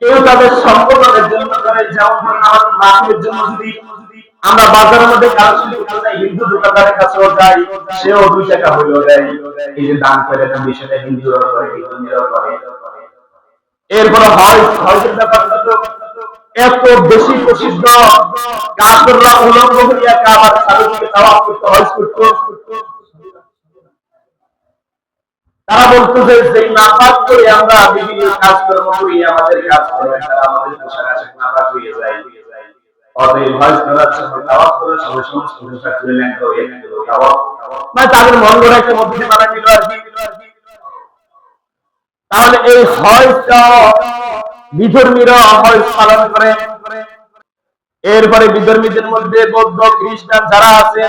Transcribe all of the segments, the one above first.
কেউ তাদের সম্পদের জন্য করে যেমন ধরুন জন্য যদি আমরা বাজারের মধ্যে হিন্দু দোকানদারের কাছেও যাই, সেও দুই টাকা হইলেও দেয়। এই যে দান খয়রাতের বিষয়টা হিন্দুরাও করে বিধর্মীরাও করে। এরপরে হয়, হজের ব্যাপারটা এত বেশি প্রসিদ্ধ কাফেররা উলঙ্গ হইয়া কাবার চারিদিকে তাওয়াফ করতে, হজ করতে। তারা বলতো যে যেই নাপাক করে আমরা বিভিন্ন কাজ কর্ম করি, আমাদের কাজ করে, তারা আমাদের পোশাক আশাক নাপাক হয়ে যায়। মানে তাহলে এই হজটা বিধর্মীরা হজ পালন করে। এরপরে বিধর্মীদের মধ্যে বৌদ্ধ, খ্রিস্টান যারা আছে,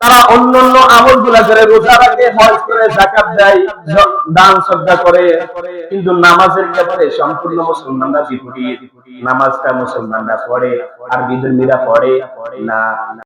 তারা অন্য অন্য আমলগুলা করে রোজা রাখে, হজ করে জাকাত দেয় দান শ্রদ্ধা করে। কিন্তু নামাজের ব্যাপারে সম্পূর্ণ মুসলমানরা বিপরীত। নামাজটা মুসলমানরা পড়ে, আর বিধর্মীরা পড়ে না।